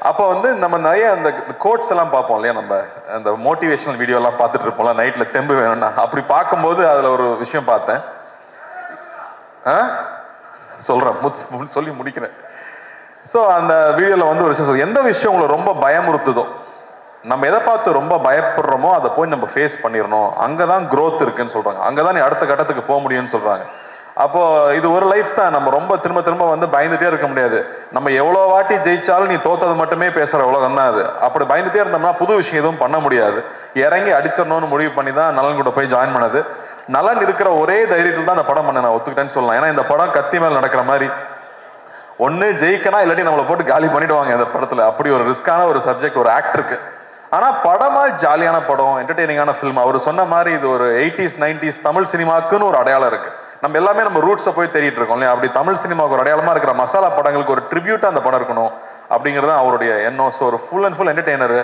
அப்போ வந்து நம்ம நிறைய அந்த கோட்ஸ் எல்லாம் பார்ப்போம் இல்லையா? நம்ம அந்த மோட்டிவேஷனல் வீடியோ எல்லாம் பார்த்துட்டு இருப்போம்ல நைட்ல தெம்பு வேணும்னா. அப்படி பார்க்கும்போது அதுல ஒரு விஷயம் பார்த்தேன். ஆ? சொல்றேன். சொல்லி முடிக்கிறேன். ஸோ அந்த வீடியோவில் வந்து ஒரு விஷயம் சொல்லு எந்த விஷயம் உங்களை ரொம்ப பயமுறுத்துதோ நம்ம எதை பார்த்து ரொம்ப பயப்படுறோமோ அதை போய் நம்ம ஃபேஸ் பண்ணிடணும் அங்கே தான் க்ரோத் இருக்குன்னு சொல்கிறாங்க அங்கதான் நீ அடுத்த கட்டத்துக்கு போக முடியும்னு சொல்கிறாங்க அப்போ இது ஒரு லைஃப் தான். நம்ம ரொம்ப திரும்ப திரும்ப வந்து பயந்துட்டே இருக்க முடியாது. நம்ம எவ்வளோ வாட்டி ஜெயிச்சாலும் நீ தோத்தது மட்டுமே பேசுற உலகம் தான் அது. அப்படி பயந்துட்டே இருந்தோம்னா புது விஷயம் எதுவும் பண்ண முடியாது. இறங்கி அடிச்சிடணும்னு முடிவு பண்ணி தான் நலன் கூட போய் ஜாயின் பண்ணது. நலன் இருக்கிற ஒரே தைரியத்தில் தான் அந்த படம் பண்ண நான் ஒத்துக்கிட்டேன்னு சொல்லலாம். ஏன்னா இந்த படம் கத்தி மேல் நடக்கிற மாதிரி. ஒன்று ஜெயிக்கனா இல்லாட்டி நம்மளை போட்டு காலி பண்ணிடுவாங்க இந்த படத்தில். அப்படி ஒரு ரிஸ்கான ஒரு சப்ஜெக்ட் ஒரு ஆக்டருக்கு ஆனால் படமா ஜாலியான படம் என்டர்டெய்னிங்கான ஃபிலிம் அவர் சொன்ன மாதிரி இது ஒரு எயிட்டிஸ் நைன்டிஸ் தமிழ் சினிமாக்குன்னு ஒரு அடையாளம் இருக்குது நம்ம எல்லாமே நம்ம ரூட்ஸை போய் தேடிட்டு இருக்கோம் இல்லையா? அப்படி தமிழ் சினிமாவுக்கு ஒரு அடையாளமா இருக்கிற மசாலா படங்களுக்கு ஒரு ட்ரிபியூட்டா அந்த படம் இருக்கணும் அப்படிங்கிறது அவருடைய எண்ணம். ஸோ ஒரு ஃபுல் அண்ட் ஃபுல் என்டர்டெய்னர்